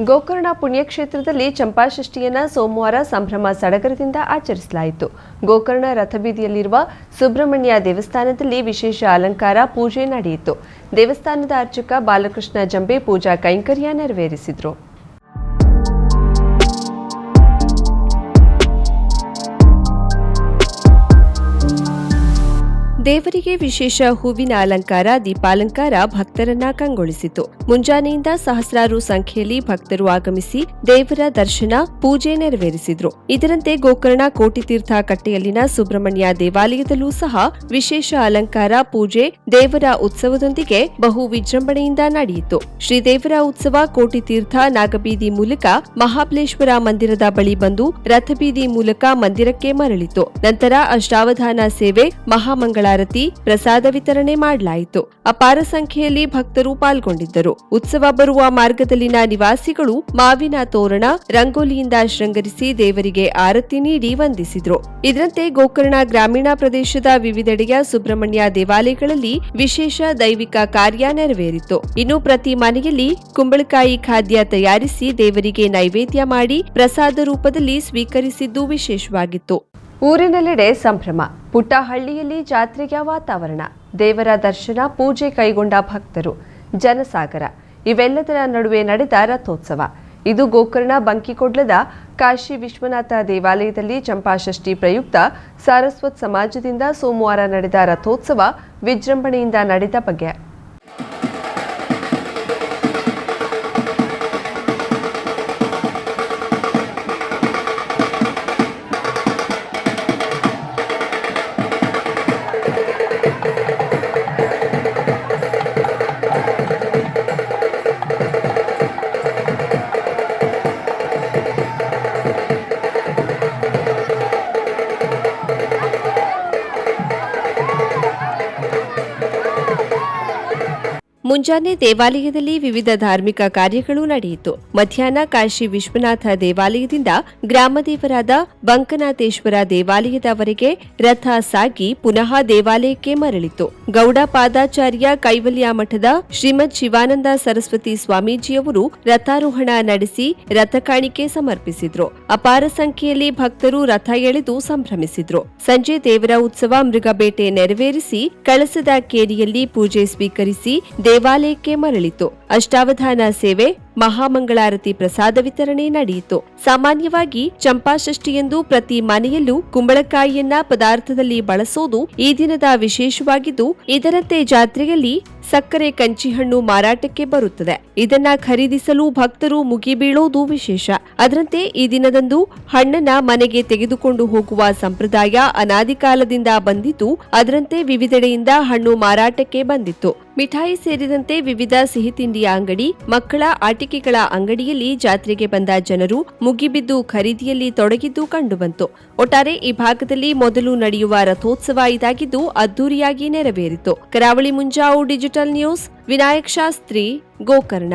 ಗೋಕರ್ಣ ಪುಣ್ಯಕ್ಷೇತ್ರದಲ್ಲಿ ಚಂಪಾಷಷ್ಠಿಯನ್ನು ಸೋಮವಾರ ಸಂಭ್ರಮ ಸಡಗರದಿಂದ ಆಚರಿಸಲಾಯಿತು. ಗೋಕರ್ಣ ರಥಬೀದಿಯಲ್ಲಿರುವ ಸುಬ್ರಹ್ಮಣ್ಯ ದೇವಸ್ಥಾನದಲ್ಲಿ ವಿಶೇಷ ಅಲಂಕಾರ, ಪೂಜೆ ನಡೆಯಿತು. ದೇವಸ್ಥಾನದ ಅರ್ಚಕ ಬಾಲಕೃಷ್ಣ ಜಂಬೆ ಪೂಜಾ ಕೈಂಕರ್ಯ ನೆರವೇರಿಸಿದರು. ದೇವರಿಗೆ ವಿಶೇಷ ಹೂವಿನ ಅಲಂಕಾರ, ದೀಪಾಲಂಕಾರ ಭಕ್ತರನ್ನ ಕಂಗೊಳಿಸಿತು. ಮುಂಜಾನೆಯಿಂದ ಸಹಸ್ರಾರು ಸಂಖ್ಯೆಯಲ್ಲಿ ಭಕ್ತರು ಆಗಮಿಸಿ ದೇವರ ದರ್ಶನ, ಪೂಜೆ ನೆರವೇರಿಸಿದ್ರು. ಇದರಂತೆ ಗೋಕರ್ಣ ಕೋಟಿತೀರ್ಥ ಕಟ್ಟೆಯಲ್ಲಿನ ಸುಬ್ರಹ್ಮಣ್ಯ ದೇವಾಲಯದಲ್ಲೂ ಸಹ ವಿಶೇಷ ಅಲಂಕಾರ, ಪೂಜೆ ದೇವರ ಉತ್ಸವದೊಂದಿಗೆ ಬಹು ವಿಜೃಂಭಣೆಯಿಂದ ನಡೆಯಿತು. ಶ್ರೀದೇವರ ಉತ್ಸವ ಕೋಟಿತೀರ್ಥ ನಾಗಬೀದಿ ಮೂಲಕ ಮಹಾಬಲೇಶ್ವರ ಮಂದಿರದ ಬಳಿ ಬಂದು ರಥಬೀದಿ ಮೂಲಕ ಮಂದಿರಕ್ಕೆ ಮರಳಿತು. ನಂತರ ಅಷ್ಟಾವಧಾನ ಸೇವೆ ಮಹಾಮಂಗಳಾರತಿ ಪ್ರಸಾದ ವಿತರಣೆ ಮಾಡಲಾಯಿತು. ಅಪಾರ ಸಂಖ್ಯೆಯಲ್ಲಿ ಭಕ್ತರು ಪಾಲ್ಗೊಂಡಿದ್ದರು. ಉತ್ಸವ ಬರುವ ಮಾರ್ಗದಲ್ಲಿನ ನಿವಾಸಿಗಳು ಮಾವಿನ ತೋರಣ, ರಂಗೋಲಿಯಿಂದ ಶೃಂಗರಿಸಿ ದೇವರಿಗೆ ಆರತಿ ನೀಡಿ ವಂದಿಸಿದ್ರು. ಇದರಂತೆ ಗೋಕರ್ಣ ಗ್ರಾಮೀಣ ಪ್ರದೇಶದ ವಿವಿಧೆಡೆಯ ಸುಬ್ರಹ್ಮಣ್ಯ ದೇವಾಲಯಗಳಲ್ಲಿ ವಿಶೇಷ ದೈವಿಕ ಕಾರ್ಯ ನೆರವೇರಿತು. ಇನ್ನು ಪ್ರತಿ ಮನೆಯಲ್ಲಿ ಕುಂಬಳಕಾಯಿ ಖಾದ್ಯ ತಯಾರಿಸಿ ದೇವರಿಗೆ ನೈವೇದ್ಯ ಮಾಡಿ ಪ್ರಸಾದ ರೂಪದಲ್ಲಿ ಸ್ವೀಕರಿಸಿದ್ದು ವಿಶೇಷವಾಗಿತ್ತು. ಊರಿನೆಲ್ಲೆಡೆ ಸಂಭ್ರಮ. ಪುಟ್ಟಹಳ್ಳಿಯಲ್ಲಿ ಜಾತ್ರೆಯ ವಾತಾವರಣ. ದೇವರ ದರ್ಶನ, ಪೂಜೆ ಕೈಗೊಂಡ ಭಕ್ತರು. ಜನಸಾಗರ. ಇವೆಲ್ಲದರ ನಡುವೆ ನಡೆದ ರಥೋತ್ಸವ. ಇದು ಗೋಕರ್ಣ ಬಂಕಿಕೊಡ್ಲದ ಕಾಶಿ ವಿಶ್ವನಾಥ ದೇವಾಲಯದಲ್ಲಿ ಚಂಪಾಷಷ್ಠಿ ಪ್ರಯುಕ್ತ ಸಾರಸ್ವತ್ ಸಮಾಜದಿಂದ ಸೋಮವಾರ ನಡೆದ ರಥೋತ್ಸವ ವಿಜೃಂಭಣೆಯಿಂದ ನಡೆದ ಬಗೆ ಮುಂಜಾನೆ ದೇವಾಲಯದಲ್ಲಿ ವಿವಿಧ ಧಾರ್ಮಿಕ ಕಾರ್ಯಗಳು ನಡೆಯಿತು. ಮಧ್ಯಾಹ್ನ ಕಾಶಿ ವಿಶ್ವನಾಥ ದೇವಾಲಯದಿಂದ ಗ್ರಾಮದೇವರಾದ ಬಂಕನಾಥೇಶ್ವರ ದೇವಾಲಯದವರೆಗೆ ರಥ ಸಾಗಿ ಪುನಃ ದೇವಾಲಯಕ್ಕೆ ಮರಳಿತು. ಗೌಡ ಪಾದಾಚಾರ್ಯ ಕೈವಲ್ಯ ಮಠದ ಶ್ರೀಮದ್ ಶಿವಾನಂದ ಸರಸ್ವತಿ ಸ್ವಾಮೀಜಿಯವರು ರಥಾರೋಹಣ ನಡೆಸಿ ರಥ ಕಾಣಿಕೆ ಸಮರ್ಪಿಸಿದ್ರು. ಅಪಾರ ಸಂಖ್ಯೆಯಲ್ಲಿ ಭಕ್ತರು ರಥ ಎಳೆದು ಸಂಭ್ರಮಿಸಿದ್ರು. ಸಂಜೆ ದೇವರ ಉತ್ಸವ ಮೃಗಬೇಟೆ ನೆರವೇರಿಸಿ ಕಳಸದ ಕೇರಿಯಲ್ಲಿ ಪೂಜೆ ಸ್ವೀಕರಿಸಿ ದೇವಾಲಯಕ್ಕೆ ಮರಳಿತು. ಅಷ್ಟಾವಧಾನ ಸೇವೆ ಮಹಾಮಂಗಳಾರತಿ ಪ್ರಸಾದ ವಿತರಣೆ ನಡೆಯಿತು. ಸಾಮಾನ್ಯವಾಗಿ ಚಂಪಾಷ್ಠಿಯೆಂದು ಪ್ರತಿ ಮನೆಯಲ್ಲೂ ಕುಂಬಳಕಾಯಿಯನ್ನ ಪದಾರ್ಥದಲ್ಲಿ ಬಳಸೋದು ಈ ದಿನದ ವಿಶೇಷವಾಗಿದ್ದು, ಇದರಂತೆ ಜಾತ್ರೆಯಲ್ಲಿ ಸಕ್ಕರೆ ಕಂಚಿಹಣ್ಣು ಮಾರಾಟಕ್ಕೆ ಬರುತ್ತದೆ. ಇದನ್ನ ಖರೀದಿಸಲು ಭಕ್ತರು ಮುಗಿಬೀಳೋದು ವಿಶೇಷ. ಅದರಂತೆ ಈ ದಿನದಂದು ಹಣ್ಣನ್ನ ಮನೆಗೆ ತೆಗೆದುಕೊಂಡು ಹೋಗುವ ಸಂಪ್ರದಾಯ ಅನಾದಿ ಕಾಲದಿಂದ ಬಂದಿದ್ದು, ಅದರಂತೆ ವಿವಿಧೆಡೆಯಿಂದ ಹಣ್ಣು ಮಾರಾಟಕ್ಕೆ ಬಂದಿತ್ತು. ಮಿಠಾಯಿ ಸೇರಿದಂತೆ ವಿವಿಧ ಸಿಹಿ ತಿಂಡಿಯ ಅಂಗಡಿ, ಮಕ್ಕಳ ಆಟಿಕೆಗಳ ಅಂಗಡಿಯಲ್ಲಿ ಜಾತ್ರೆಗೆ ಬಂದ ಜನರು ಮುಗಿಬಿದ್ದು ಖರೀದಿಯಲ್ಲಿ ತೊಡಗಿದ್ದು ಕಂಡುಬಂತು. ಒಟ್ಟಾರೆ ಈ ಭಾಗದಲ್ಲಿ ಮೊದಲು ನಡೆಯುವ ರಥೋತ್ಸವ ಇದಾಗಿದ್ದು ಅದ್ದೂರಿಯಾಗಿ ನೆರವೇರಿತು. Karavali Munjavu digital news, Vinayak Shastri, Gokarna.